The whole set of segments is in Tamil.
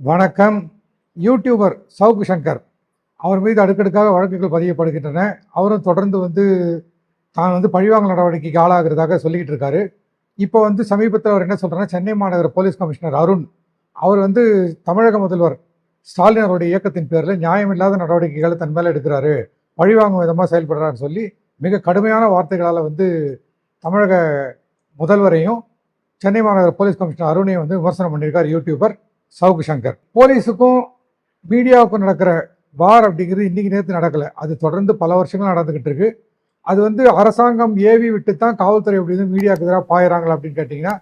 வணக்கம். யூடியூபர் சவுக்கு சங்கர். அவர் மீது அடுக்கடுக்காக வழக்குகள் பதியப்படுகின்றன. அவரும் தொடர்ந்து வந்து தான் வந்து பழிவாங்கல் நடவடிக்கைக்கு ஆளாகிறதாக சொல்லிக்கிட்டு இருக்காரு. இப்போ வந்து சமீபத்தில் அவர் என்ன சொல்கிறாருன்னா சென்னை மாநகர போலீஸ் கமிஷனர் அருண் அவர் வந்து தமிழக முதல்வர் ஸ்டாலின் அவருடைய இயக்கத்தின் பேரில் நியாயமில்லாத நடவடிக்கைகளை தன் மேலே எடுக்கிறாரு. பழிவாங்கும் விதமாக செயல்படுறாருன்னு சொல்லி மிக கடுமையான வார்த்தைகளால் வந்து தமிழக முதல்வரையும் சென்னை மாநகர போலீஸ் கமிஷனர் அருணையும் வந்து விமர்சனம் பண்ணியிருக்கார் யூடியூபர் சவுக்கு சங்கர். போலீஸுக்கும் மீடியாவுக்கும் நடக்கிற வார் அப்படிங்கிறது இன்னைக்கு நேற்று நடக்கலை. அது தொடர்ந்து பல வருஷங்கள் நடந்துக்கிட்டு இருக்கு. அது வந்து அரசாங்கம் ஏவி விட்டு தான் காவல்துறை அப்படி வந்து மீடியாவுக்கு எதிராக பாயிறாங்களா அப்படின்னு கேட்டிங்கன்னா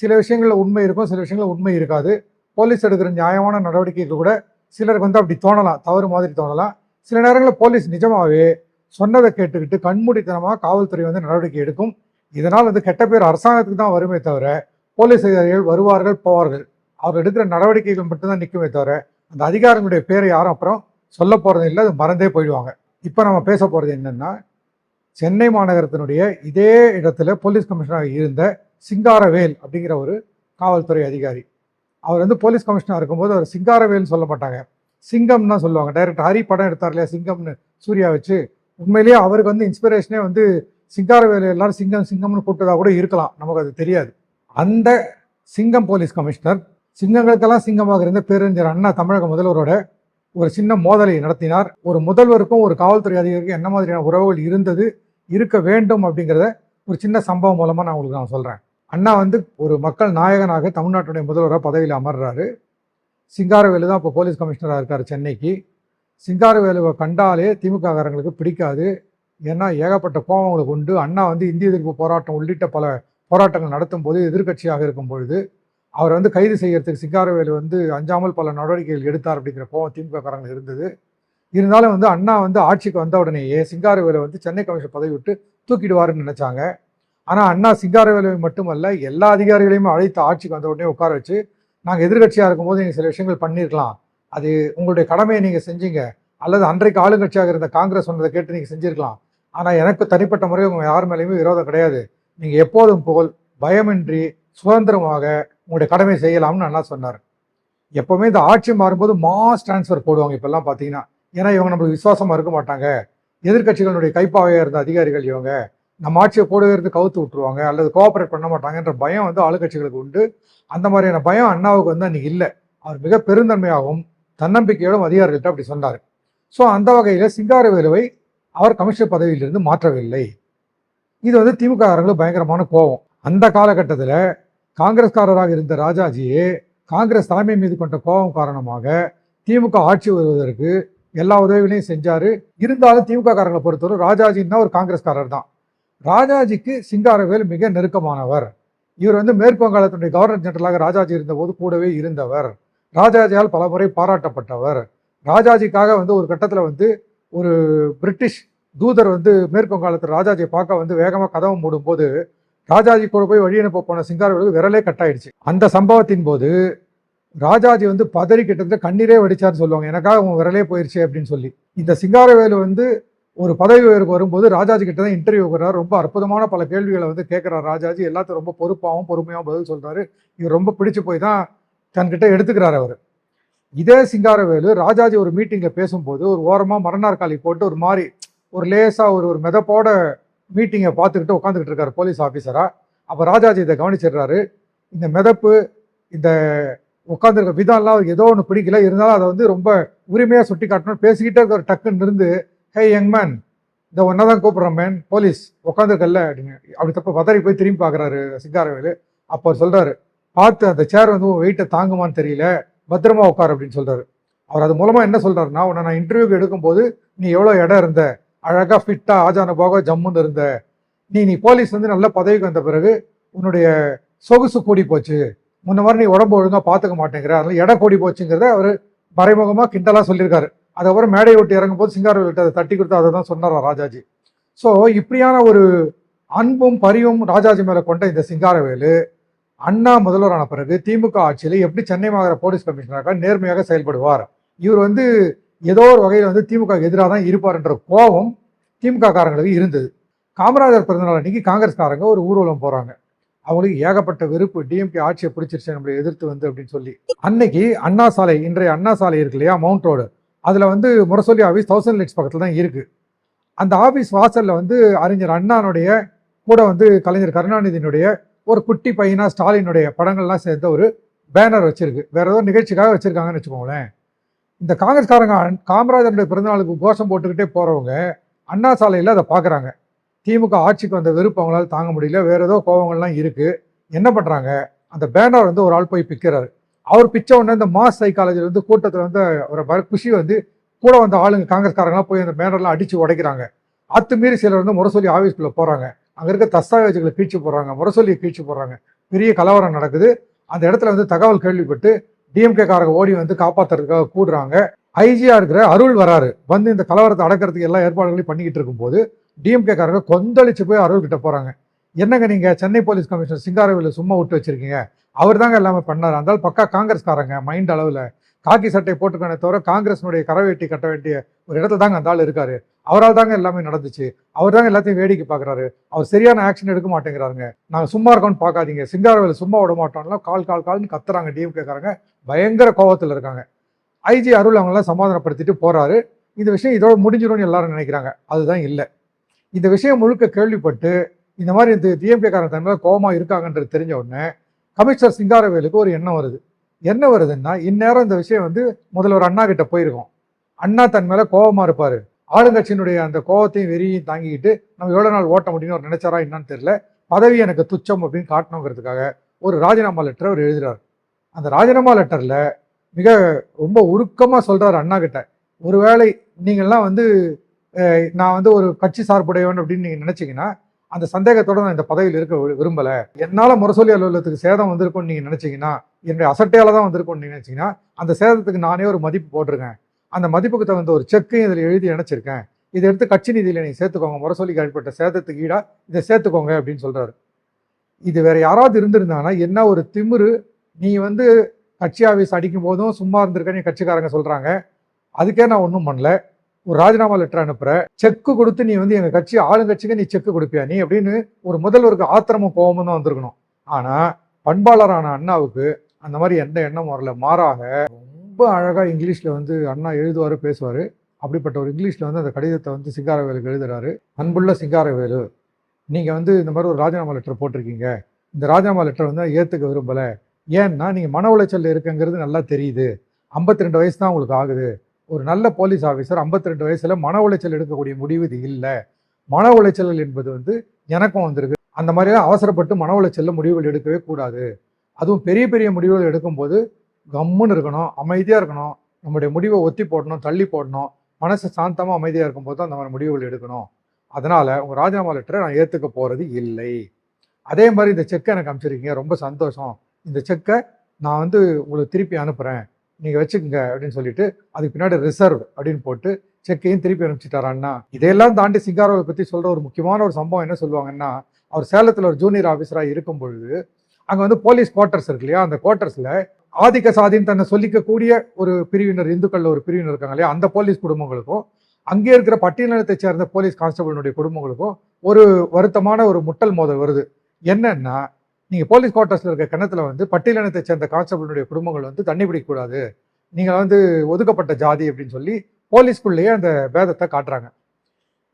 சில விஷயங்களில் உண்மை இருக்கும் சில விஷயங்களில் உண்மை இருக்காது. போலீஸ் எடுக்கிற நியாயமான நடவடிக்கைகள் கூட சிலருக்கு வந்து அப்படி தோணலாம் தவறு மாதிரி தோணலாம். சில நேரங்களில் போலீஸ் நிஜமாகவே சொன்னதை கேட்டுக்கிட்டு கண்மூடித்தனமாக காவல்துறை வந்து நடவடிக்கை எடுக்கும். இதனால் வந்து கெட்ட பேர் அரசாங்கத்துக்கு தான் வருமே தவிர போலீஸ் அதிகாரிகள் வருவார்கள் போவார்கள். அவர் எடுக்கிற நடவடிக்கைகள் மட்டும்தான் நிற்குமே தவிர அந்த அதிகாரங்களுடைய பேரை யாரும் அப்புறம் சொல்ல போகிறது இல்லை அது மறந்தே போயிடுவாங்க. இப்போ நம்ம பேச போகிறது என்னென்னா சென்னை மாநகரத்தினுடைய இதே இடத்துல போலீஸ் கமிஷனராக இருந்த சிங்காரவேல் அப்படிங்கிற ஒரு காவல்துறை அதிகாரி அவர் வந்து போலீஸ் கமிஷனராக இருக்கும்போது அவர் சிங்காரவேல்னு சொல்ல மாட்டாங்க. சிங்கம் தான் சொல்லுவாங்க. டைரக்டர் ஹரி படம் எடுத்தார் இல்லையா சிங்கம்னு சூர்யா வச்சு. உண்மையிலேயே அவருக்கு வந்து இன்ஸ்பிரேஷனே வந்து சிங்காரவேல் எல்லாரும் சிங்கம் சிங்கம்னு கூப்பிட்டதா கூட இருக்கலாம். நமக்கு அது தெரியாது. அந்த சிங்கம் போலீஸ் கமிஷனர் சிங்கங்களுக்கெல்லாம் சிங்கமாக இருந்த பேரறிஞர் அண்ணா தமிழக முதல்வரோட ஒரு சின்ன மோதலை நடத்தினார். ஒரு முதல்வருக்கும் ஒரு காவல்துறை அதிகாரிக்கும் என்ன மாதிரியான உறவுகள் இருந்தது இருக்க வேண்டும் அப்படிங்கிறத ஒரு சின்ன சம்பவம் மூலமாக நான் உங்களுக்கு நான் சொல்கிறேன் அண்ணா வந்து ஒரு மக்கள் நாயகனாக தமிழ்நாட்டுடைய முதல்வராக பதவியில் அமர்றாரு. சிங்காரவேலு தான் இப்போ போலீஸ் கமிஷனராக இருக்கார் சென்னைக்கு. சிங்காரவேலுவை கண்டாலே திமுககாரங்களுக்கு பிடிக்காது. ஏன்னா ஏகப்பட்ட கோபம் அவங்களுக்கு உண்டு. அண்ணா வந்து இந்திய எதிர்ப்பு போராட்டம் உள்ளிட்ட பல போராட்டங்கள் நடத்தும் போது எதிர்க்கட்சியாக இருக்கும் பொழுது அவர் வந்து கைது செய்யறதுக்கு சிங்காரவேலு வந்து அஞ்சாமல் பல நடவடிக்கைகள் எடுத்தார் அப்படிங்கிற கோபம் திமுக இருந்தது. இருந்தாலும் வந்து அண்ணா வந்து ஆட்சிக்கு வந்த உடனேயே சிங்காரவேலு வந்து சென்னை கமிஷன் பதவி விட்டு தூக்கிடுவாருன்னு நினச்சாங்க. ஆனால் அண்ணா சிங்காரவேலுவை மட்டுமல்ல எல்லா அதிகாரிகளையும் அழைத்து ஆட்சிக்கு வந்த உடனே உட்கார வச்சு நாங்கள் எதிர்கட்சியாக இருக்கும்போது நீங்கள் சில விஷயங்கள் பண்ணியிருக்கலாம் அது உங்களுடைய கடமையை நீங்கள் செஞ்சீங்க. அல்லது அன்றைக்கு ஆளுங்கட்சியாக இருந்த காங்கிரஸ் சொன்னதை கேட்டு நீங்கள் செஞ்சிருக்கலாம். ஆனால் எனக்கு தனிப்பட்ட முறையில் உங்கள் யார் மேலேயுமே விரோதம் கிடையாது. நீங்கள் எப்போதும் போல் பயமின்றி சுதந்திரமாக உங்களுடைய கடமை செய்யலாம்னு அண்ணா சொன்னார். எப்போவுமே இந்த ஆட்சி மாறும்போது மாஸ் டிரான்ஸ்ஃபர் போடுவாங்க இப்போல்லாம் பார்த்தீங்கன்னா. ஏன்னா இவங்க நம்மளுக்கு விசுவாசமாக இருக்க மாட்டாங்க. எதிர்க்கட்சிகளுடைய கைப்பாவையாக இருந்த அதிகாரிகள் இவங்க. நம்ம ஆட்சியை கூடவே இருந்து கவுத்து விட்டுருவாங்க அல்லது கோஆபரேட் பண்ண மாட்டாங்கன்ற பயம் வந்து ஆளுக்கட்சிகளுக்கு உண்டு. அந்த மாதிரியான பயம் அண்ணாவுக்கு வந்து அன்றைக்கி இல்லை. அவர் மிக பெருந்தன்மையாகவும் தன்னம்பிக்கையோடும் அதிகாரிகள்கிட்ட அப்படி சொன்னார். ஸோ அந்த வகையில் சிங்காரவேலுவை அவர் கமிஷனர் பதவியிலிருந்து மாற்றவில்லை. இது வந்து திமுக காரங்களுக்கு பயங்கரமான கோபம். அந்த காலகட்டத்தில் காங்கிரஸ்காரராக இருந்த ராஜாஜியே காங்கிரஸ் தலைமை மீது கொண்ட கோபம் காரணமாக திமுக ஆட்சி வருவதற்கு எல்லா உதவிகளையும் செஞ்சாரு. இருந்தாலும் திமுக காரங்களை பொறுத்தவரை ராஜாஜின்னா ஒரு காங்கிரஸ்காரர் தான். ராஜாஜிக்கு சிங்காரவேல் மிக நெருக்கமானவர். இவர் வந்து மேற்கு வங்காளத்தினுடைய கவர்னர் ஜெனரலாக ராஜாஜி இருந்தபோது கூடவே இருந்தவர். ராஜாஜியால் பலமுறை பாராட்டப்பட்டவர். ராஜாஜிக்காக வந்து ஒரு கட்டத்தில் வந்து ஒரு பிரிட்டிஷ் தூதர் வந்து மேற்கு வங்காளத்தில் ராஜாஜியை பார்க்க வந்து வேகமாக கதவை மூடும்போது ராஜாஜி கூட போய் வழி அனுப்ப போன சிங்காரவேலுக்கு விரலே கட்டாயிடுச்சு. அந்த சம்பவத்தின் போது ராஜாஜி வந்து பதறி கிட்டத்தட்ட கண்ணீரே வடிச்சார்னு சொல்லுவாங்க. எனக்காக உன் விரலே போயிடுச்சு அப்படின்னு சொல்லி. இந்த சிங்காரவேலு வந்து ஒரு பதவி உயர்வுக்கு வரும்போது ராஜாஜி கிட்ட தான் இன்டர்வியூ வர்றாரு. ரொம்ப அற்புதமான பல கேள்விகளை வந்து கேட்குறாரு ராஜாஜி. எல்லாத்தையும் ரொம்ப பொறுப்பாகவும் பொறுமையாகவும் பதில் சொல்கிறாரு இவர் ரொம்ப பிடிச்சு போய் தான் தன்கிட்ட எடுத்துக்கிறார் அவர். இதே சிங்காரவேலு ராஜாஜி ஒரு மீட்டிங்கில் பேசும்போது ஒரு ஓரமாக மரணாற்காலி போட்டு ஒரு மாதிரி ஒரு லேசாக ஒரு ஒரு மிதப்போட மீட்டிங்கை பார்த்துக்கிட்டு உட்காந்துக்கிட்டு இருக்காரு போலீஸ் ஆஃபீஸராக அப்போ ராஜாஜி இதை கவனிச்சிடுறாரு. இந்த மிதப்பு இந்த உட்காந்துருக்க விதம்லாம் அவருக்கு ஏதோ ஒன்று பிடிக்கல. இருந்தாலும் அதை வந்து ரொம்ப உரிமையாக சுட்டி காட்டணும் பேசிக்கிட்டே இருக்கிற டக்குன்னு இருந்து ஹே யங் மேன் இந்த ஒன்றா தான் கூப்பிட்றேன் மேன் போலீஸ் உட்காந்துருக்கல்ல அப்படின்னு. அப்படி தப்பு பதறி போய் திரும்பி பார்க்குறாரு சிங்காரவேலு. அப்போ அவர் சொல்கிறாரு பார்த்து அந்த சேர் வந்து வெயிட்டை தாங்குமான்னு தெரியல. பத்திரமா உட்கார் அப்படின்னு சொல்கிறாரு அவர் அது மூலமாக என்ன சொல்கிறாருன்னா உன்னை நான் இன்டர்வியூக்கு எடுக்கும்போது நீ எவ்வளோ இடம் இருந்த? அழகாக ஃபிட்டாக ஆஜான போக ஜம்முன்னு இருந்த. நீ நீ போலீஸ் வந்து நல்ல பதவிக்கு வந்த பிறகு உன்னுடைய சொகுசு கூடி போச்சு. முன்ன மாதிரி நீ உடம்பு ஒழுங்காக பார்த்துக்க மாட்டேங்கிற. அதனால எடை கூடி போச்சுங்கிறத அவர் மறைமுகமாக கிண்டலாக சொல்லியிருக்காரு. அதுக்கப்புறம் மேடை விட்டு இறங்கும் போது சிங்காரவேல்கிட்ட அதை தட்டி கொடுத்து அதை தான் சொன்னாரா ராஜாஜி. ஸோ இப்படியான ஒரு அன்பும் பரிவும் ராஜாஜி மேலே கொண்ட இந்த சிங்காரவேலு அண்ணா முதல்வரான பிறகு திமுக ஆட்சியில் எப்படி சென்னை மாநகர போலீஸ் கமிஷனராக நேர்மையாக செயல்படுவார். இவர் வந்து ஏதோ ஒரு வகையில் வந்து திமுக எதிராக தான் இருப்பார்ன்ற கோபம் திமுக காரங்களுக்கு இருந்தது. காமராஜர் பிறந்தநாள் அன்னைக்கு காங்கிரஸ்காரங்க ஒரு ஊர்வலம் போகிறாங்க அவங்களுக்கு ஏகப்பட்ட வெறுப்பு டிஎம்கே ஆட்சியை பிடிச்சிருச்சு நம்மளை எதிர்த்து வந்து அப்படின்னு சொல்லி. அன்னைக்கு அண்ணா சாலை இன்றைய அண்ணா சாலை இருக்கு இல்லையா மவுண்ட் ரோடு அதில் வந்து முரசொலி ஆஃபீஸ் தௌசண்ட் லைட்ஸ் பக்கத்தில் தான் இருக்குது அந்த ஆஃபீஸ் வாசலில் வந்து அறிஞர் அண்ணானுடைய கூட வந்து கலைஞர் கருணாநிதியினுடைய ஒரு குட்டி பையனா ஸ்டாலினுடைய படங்கள்லாம் சேர்ந்த ஒரு பேனர் வச்சிருக்கு. வேற ஏதோ நிகழ்ச்சிக்காக வச்சிருக்காங்கன்னு வச்சுக்கோங்களேன். இந்த காங்கிரஸ்காரங்க காமராஜருடைய பிறந்தநாளுக்கு கோஷம் போட்டுக்கிட்டே போகிறவங்க அண்ணா சாலையில் அதை பார்க்குறாங்க திமுக ஆட்சிக்கு வந்த வெறுப்பு அவங்களால தாங்க முடியல. வேற ஏதோ கோபங்கள்லாம் இருக்குது என்ன பண்ணுறாங்க அந்த பேனர் வந்து ஒரு ஆள் போய் பிக்கிறாரு. அவர் பிச்ச உடனே இந்த மாஸ் சைக்காலஜியில் வந்து கூட்டத்தில் வந்து ஒரு பர- குஷி வந்து கூட வந்த ஆளுங்க காங்கிரஸ்காரங்களாம் போய் அந்த பேனர்லாம் அடித்து உடைக்கிறாங்க. அத்துமீறி சிலர் வந்து முரசொலி ஆஃபீஸ்க்குள்ள போகிறாங்க அங்கே இருக்க தஸ்தாவேஜுகளை கீழ்ச்சி போடுறாங்க. முரசொலியை கீழ்ச்சி போடுறாங்க. பெரிய கலவரம் நடக்குது. அந்த இடத்துல வந்து தகவல் கேள்விப்பட்டு டிஎம்கே காரங்க ஓடி வந்து காப்பாத்துறதுக்காக கூடுறாங்க. ஐஜியா இருக்கிற அருள் வராரு. வந்து இந்த கலவரத்தை அடக்கிறதுக்கு எல்லா ஏற்பாடுகளையும் பண்ணிக்கிட்டு இருக்கும்போது டிஎம்கே காரங்க கொந்தளிச்சு போய் அருள் கிட்ட போறாங்க. என்னங்க நீங்க சென்னை போலீஸ் கமிஷனர் சிங்காரவேல சும்மா விட்டு வச்சிருக்கீங்க? அவர் தாங்க எல்லாமே பண்ணார். அந்த பக்கா காங்கிரஸ்காரங்க மைண்ட் அளவில். காக்கி சட்டை போட்டுக்கானே தவிர காங்கிரஸ்னுடைய கரவேட்டி கட்ட வேண்டிய ஒரு இடத்துல தாங்க அந்த ஆள் இருக்காரு. அவரால் தாங்க எல்லாமே நடந்துச்சு. அவர் தாங்க எல்லாத்தையும் வேடிக்கை பார்க்குறாரு. அவர் சரியான ஆக்ஷன் எடுக்க மாட்டேங்கிறாருங்க. நாங்கள் சும்மா இருக்கோம்னு பார்க்காதீங்க. சிங்காரவேல சும்மா விட மாட்டோம்லாம் கால் கால் கால்னு கத்துறாங்க டிஎம்கே காரங்க பயங்கர கோவத்தில் இருக்காங்க. ஐஜி அருள் அவங்களாம் சமாதானப்படுத்திட்டு போகிறாரு இந்த விஷயம் இதோட முடிஞ்சிடும்னு எல்லாரும் நினைக்கிறாங்க. அதுதான் இல்லை. இந்த விஷயம் முழுக்க கேள்விப்பட்டு இந்த மாதிரி இந்த டிஎம்கே காரங்க கோபமாக இருக்காங்கன்றது தெரிஞ்ச உடனே கமிஷனர் சிங்காரவேலுக்கு ஒரு எண்ணம் வருது. என்ன வருதுன்னா இந்நேரம் இந்த விஷயம் வந்து முதல்வர் அண்ணா கிட்ட போயிருக்கோம். அண்ணா தன் மேலே கோபமாக இருப்பார். ஆளுங்கட்சியினுடைய அந்த கோபத்தையும் வெறியையும் தாங்கிக்கிட்டு நம்ம எவ்வளோ நாள் ஓட்ட முடியும்னு அவர் நினைச்சாரா என்னன்னு தெரியல. பதவி எனக்கு துச்சம் அப்படின்னு காட்டணுங்கிறதுக்காக ஒரு ராஜினாமா லெட்டர் அவர் எழுதுகிறார் அந்த ராஜினாமா லெட்டரில் மிக ரொம்ப உருக்கமாக சொல்கிறார் அண்ணா கிட்ட. ஒருவேளை நீங்கள்லாம் வந்து நான் வந்து ஒரு கட்சி சார்புடையவன் அப்படின்னு நீங்கள் நினச்சிங்கன்னா அந்த சந்தேகத்தோட நான் இந்த பதவியில் இருக்க விரும்பலை. என்னால் முரசொலி அலுவலகத்துக்கு சேதம் வந்திருக்கும்னு நீங்கள் நினச்சிங்கன்னா என்னுடைய அசட்டையால் தான் வந்திருக்கும்னு நீங்கள் நினச்சிங்கன்னா அந்த சேதத்துக்கு நானே ஒரு மதிப்பு போட்டிருக்கேன். அந்த மதிப்புக்கு தகுந்த ஒரு செக்கையும் இதில் எழுதி இணைச்சிருக்கேன் இதை எடுத்து கட்சி நிதியில் நீங்கள் சேர்த்துக்கோங்க. முரசொலிக்கு ஏற்பட்ட சேதத்துக்கு ஈடாக இதை சேர்த்துக்கோங்க அப்படின்னு சொல்கிறாரு இது வேற யாராவது இருந்திருந்தாங்கன்னா என்ன ஒரு திமிரு நீ வந்து கட்சி ஆஃபீஸ் அடிக்கும் போதும் சும்மா இருந்திருக்கேன்னு கட்சிக்காரங்க சொல்கிறாங்க அதுக்கே நான் ஒன்றும் பண்ணல. ஒரு ராஜினாமா லெட்டர் அனுப்புற செக்கு கொடுத்து நீ வந்து எங்க கட்சி ஆளுங்கட்சிக்கு நீ செக்கு கொடுப்பியா? நீ அப்படின்னு ஒரு முதல்வருக்கு ஆத்திரமும் கோபமும் தான் வந்திருக்கணும். ஆனா பண்பாளரான அண்ணாவுக்கு அந்த மாதிரி எந்த எண்ணம் வரல. மாறாக ரொம்ப அழகா இங்கிலீஷ்ல வந்து அண்ணா எழுதுவாரு பேசுவாரு. அப்படிப்பட்ட ஒரு இங்கிலீஷ்ல வந்து அந்த கடிதத்தை வந்து சிங்காரவேலுக்கு எழுதுறாரு. அன்புள்ள சிங்காரவேலு நீங்க வந்து இந்த மாதிரி ஒரு ராஜினாமா லெட்டர் போட்டிருக்கீங்க. இந்த ராஜினாமா லெட்டர் வந்து ஏத்துக்க விரும்பல. ஏன்னா நீங்க மன உளைச்சல் இருக்குங்கிறது நல்லா தெரியுது. 52 ரெண்டு வயசு தான் உங்களுக்கு ஆகுது. ஒரு நல்ல போலீஸ் ஆஃபீஸர் 52 ரெண்டு வயசில் மன உளைச்சல் எடுக்கக்கூடிய முடிவு இது இல்லை. மன உளைச்சல் என்பது வந்து எனக்கும் வந்திருக்கு. அந்த மாதிரிலாம் அவசரப்பட்டு மன உளைச்சலில் முடிவுகள் எடுக்கவே கூடாது. அதுவும் பெரிய பெரிய முடிவுகள் எடுக்கும்போது கம்முன்னு இருக்கணும் அமைதியாக இருக்கணும் நம்முடைய முடிவை ஒத்தி போடணும் தள்ளி போடணும் மனசு சாந்தமாக அமைதியாக இருக்கும்போது தான் அந்த மாதிரி முடிவுகள் எடுக்கணும். அதனால் உங்கள் ராஜினாமா லெட்டரை நான் ஏற்றுக்க போகிறது இல்லை. அதே மாதிரி இந்த செக்கை எனக்கு அனுப்பிச்சிருக்கீங்க ரொம்ப சந்தோஷம். இந்த செக்கை நான் வந்து உங்களுக்கு திருப்பி அனுப்புகிறேன் நீங்கள் வச்சுக்கோங்க அப்படின்னு சொல்லிட்டு அதுக்கு பின்னாடி ரிசர்வ் அப்படின்னு போட்டு செக்கையும் திருப்பி அனுப்பிச்சிட்டாரான்னா இதையெல்லாம் தாண்டி சிங்காரவை பற்றி சொல்கிற ஒரு முக்கியமான ஒரு சம்பவம் என்ன சொல்லுவாங்கன்னா அவர் சேலத்தில் ஒரு ஜூனியர் ஆஃபீஸராக இருக்கும் பொழுது அங்கே வந்து போலீஸ் குவார்ட்டர்ஸ் இருக்கு இல்லையா? அந்த குவார்ட்டர்ஸில் ஆதிக்க சாதின்னு தன்னை சொல்லிக்கக்கூடிய ஒரு பிரிவினர் இந்துக்களில் ஒரு பிரிவினர் இருக்காங்க இல்லையா? அந்த போலீஸ் குடும்பங்களுக்கும் அங்கே இருக்கிற பட்டியலினத்தை சேர்ந்த போலீஸ் கான்ஸ்டபிளினுடைய குடும்பங்களுக்கும் ஒரு வருத்தமான ஒரு முட்டல் மோதல் வருது. என்னன்னா நீங்கள் போலீஸ் குவார்ட்டர்ஸில் இருக்க கிணத்துல வந்து பட்டியலினத்தை சேர்ந்த கான்ஸ்டபிளுடைய குடும்பங்கள் வந்து தண்ணி பிடிக்கக்கூடாது. நீங்கள் வந்து ஒதுக்கப்பட்ட ஜாதி அப்படின்னு சொல்லி போலீஸ்குள்ளேயே அந்த பேதத்தை காட்டுறாங்க.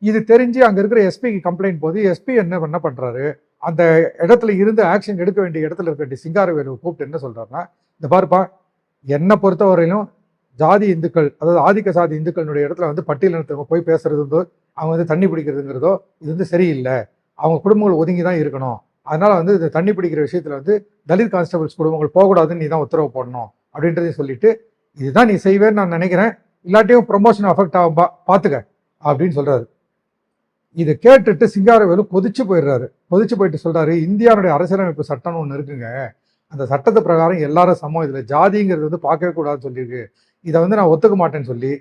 இது தெரிஞ்சு அங்கே இருக்கிற எஸ்பிக்கு கம்ப்ளைண்ட் போது எஸ்பி என்ன என்ன பண்ணுறாரு அந்த இடத்துல இருந்து ஆக்ஷன் எடுக்க வேண்டிய இடத்துல இருக்க வேண்டிய சிங்காரவேலு கூப்பிட்டு என்ன சொல்கிறாருன்னா இந்த பாருப்பா என்னை பொறுத்தவரையிலும் ஜாதி இந்துக்கள் அதாவது ஆதிக்க சாதி இந்துக்களுடைய இடத்துல வந்து பட்டியலினத்தை போய் பேசுறது அவங்க வந்து தண்ணி பிடிக்கிறதுங்கிறதோ இது வந்து சரியில்லை. அவங்க குடும்பங்கள் ஒதுங்கி தான் இருக்கணும். அதனால் வந்து இந்த தண்ணி பிடிக்கிற விஷயத்தில் வந்து தலித் கான்ஸ்டபிள்ஸ் குடும்பங்கள் போகக்கூடாதுன்னு நீ தான் உத்தரவு போடணும் அப்படின்றதையும் சொல்லிட்டு இதுதான் நீ செய்வேன்னு நான் நினைக்கிறேன். இல்லாட்டியும் ப்ரொமோஷன் அஃபெக்ட் ஆகும் பா பார்த்துக்க அப்படின்னு சொல்கிறாரு இதை கேட்டுட்டு சிங்காரவேலு கொதிச்சு போயிடுறாரு. கொதிச்சு போயிட்டு சொல்கிறாரு இந்தியாவுடைய அரசியலமைப்பு சட்டம்னு ஒன்று இருக்குங்க. அந்த சட்டத்து பிரகாரம் எல்லாரும் சமம். இதில் ஜாதிங்கிறது வந்து பார்க்கவே கூடாதுன்னு சொல்லியிருக்கு. இதை வந்து நான் ஒத்துக்க மாட்டேன்னு சொல்லி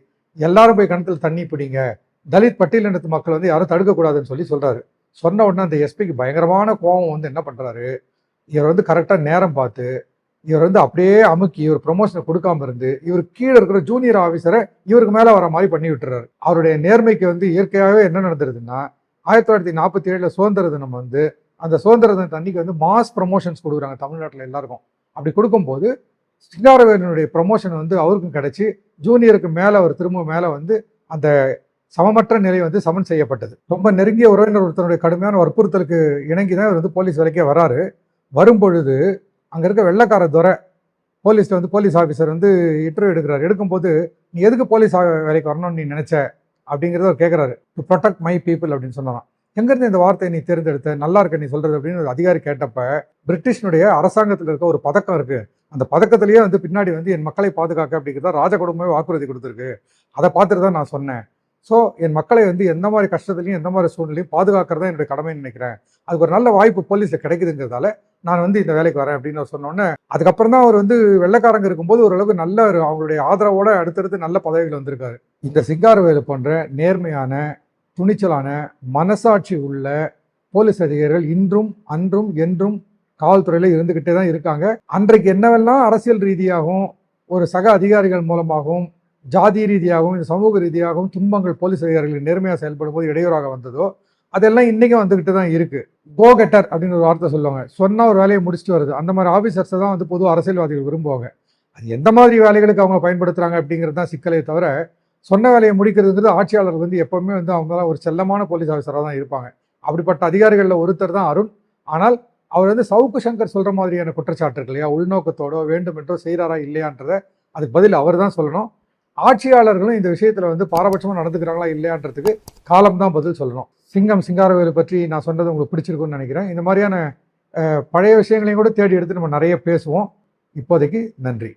எல்லாரும் போய் கணத்தில் தண்ணி பிடிங்க. தலித் பட்டியலினத்து மக்கள் வந்து யாரும் தடுக்கக்கூடாதுன்னு சொல்லி சொல்கிறாரு சொன்ன உடனே அந்த எஸ்பிக்கு பயங்கரமான கோபம் வந்து என்ன பண்ணுறாரு இவர் வந்து கரெக்டாக நேரம் பார்த்து இவர் வந்து அப்படியே அமுக்கி இவர் ப்ரொமோஷனை கொடுக்காம இருந்து இவர் கீழே இருக்கிற ஜூனியர் ஆஃபீஸரை இவருக்கு மேலே வர மாதிரி பண்ணி விட்டுறாரு. அவருடைய நேர்மைக்கு வந்து இயற்கையாகவே என்ன நடந்துருதுன்னா ஆயிரத்தி தொள்ளாயிரத்தி நாற்பத்தி ஏழில் சுதந்திர தினம் வந்து அந்த சுதந்திர தினத்து அன்னைக்கு வந்து மாஸ் ப்ரொமோஷன்ஸ் கொடுக்குறாங்க தமிழ்நாட்டில் எல்லாருக்கும். அப்படி கொடுக்கும்போது சிங்காரவேலனுடைய ப்ரொமோஷன் வந்து அவருக்கும் கிடைச்சி ஜூனியருக்கு மேலே அவர் திரும்ப மேலே வந்து அந்த சமமற்ற நிலை வந்து சமன் செய்யப்பட்டது. ரொம்ப நெருங்கிய உறவினர் ஒருத்தனுடைய கடுமையான வற்புறுத்தலுக்கு இணங்கி தான் இவர் வந்து போலீஸ் வேலைக்கே வராரு. வரும்பொழுது அங்கே இருக்க வெள்ளக்கார துறை போலீஸில் வந்து போலீஸ் ஆஃபீஸர் வந்து இன்டர்வியூ எடுக்கிறார். எடுக்கும்போது நீ எதுக்கு போலீஸ் வேலைக்கு வரணும்னு நீ நினைச்ச? அப்படிங்கிறத அவர் கேட்குறாரு டு ப்ரொடெக்ட் மை பீப்புள் அப்படின்னு சொன்னாராம். எங்கேருந்து இந்த வார்த்தையை நீ தேர்ந்தெடுத்த? நல்லா இருக்க நீ சொல்கிறது அப்படின்னு ஒரு அதிகாரி கேட்டப்ப பிரிட்டிஷனுடைய அரசாங்கத்தில் இருக்க ஒரு பதக்கம் இருக்குது அந்த பதக்கத்திலேயே வந்து பின்னாடி வந்து என் மக்களை பாதுகாக்க அப்படிங்கிறத ராஜ குடும்பமே வாக்குறுதி கொடுத்துருக்கு. அதை பார்த்துட்டு தான் நான் சொன்னேன். ஸோ என் மக்களை வந்து எந்த மாதிரி கஷ்டத்துலையும் எந்த மாதிரி சூழ்நிலையும் பாதுகாக்கிறது தான் என்னுடைய கடமைன்னு நினைக்கிறேன். அதுக்கு ஒரு நல்ல வாய்ப்பு போலீஸில் கிடைக்குதுங்கிறதால நான் வந்து இந்த வேலைக்கு வரேன் அப்படின்னு சொன்னோன்னே அதுக்கப்புறம் தான் அவர் வந்து வெள்ளைக்காரங்க இருக்கும்போது ஓரளவுக்கு நல்ல ஒரு அவங்களுடைய ஆதரவோட அடுத்தடுத்து நல்ல பதவிகள் வந்திருக்காரு. இந்த சிங்காரவேலு போன்ற நேர்மையான துணிச்சலான மனசாட்சி உள்ள போலீஸ் அதிகாரிகள் இன்றும் அன்றும் என்றும் காவல்துறையில் இருந்துக்கிட்டே தான் இருக்காங்க. அன்றைக்கு என்னவெல்லாம் அரசியல் ரீதியாகவும் ஒரு சக அதிகாரிகள் மூலமாகவும் ஜாதி ரீதியாகவும் இந்த சமூக ரீதியாகவும் துன்பங்கள் போலீஸ் அதிகாரிகள் நேர்மையாக செயல்படும் போது இடையூறாக வந்ததோ அதெல்லாம் இன்றைக்கும் வந்துக்கிட்டு தான் இருக்குது கோ கெட்டர் அப்படின்னு ஒரு வார்த்தை சொல்லுவாங்க. சொன்னால் ஒரு வேலையை முடிச்சுட்டு வருது. அந்த மாதிரி ஆஃபீஸர்ஸை தான் வந்து பொது அரசியல்வாதிகள் விரும்புவாங்க. அது எந்த மாதிரி வேலைகளுக்கு அவங்க பயன்படுத்துகிறாங்க அப்படிங்கிறது தான் சிக்கலே தவிர சொன்ன வேலையை முடிக்கிறதுங்கிறது ஆட்சியாளர் வந்து எப்போவுமே வந்து அவங்களாம் ஒரு செல்லமான போலீஸ் ஆஃபீஸராக தான் இருப்பாங்க. அப்படிப்பட்ட அதிகாரிகளில் ஒருத்தர் தான் அருண். ஆனால் அவர் வந்து சவுக்கு சங்கர் சொல்கிற மாதிரியான குற்றச்சாட்டு இருக்கு இல்லையா? உள்நோக்கத்தோடோ வேண்டுமென்றோ செய்கிறாரா இல்லையான்றதை அதுக்கு பதில் அவர் தான் சொல்லணும். ஆட்சியாளர்களும் இந்த விஷயத்தில் வந்து பாரபட்சமாக நடந்துக்கிறாங்களா இல்லையான்றதுக்கு காலம் தான் பதில் சொல்லணும். சிங்கம் சிங்காரவேலு பற்றி நான் சொன்னது உங்களுக்கு பிடிச்சிருக்குன்னு நினைக்கிறேன். இந்த மாதிரியான பழைய விஷயங்களையும் கூட தேடி எடுத்து நம்ம நிறைய பேசுவோம். இப்போதைக்கு நன்றி.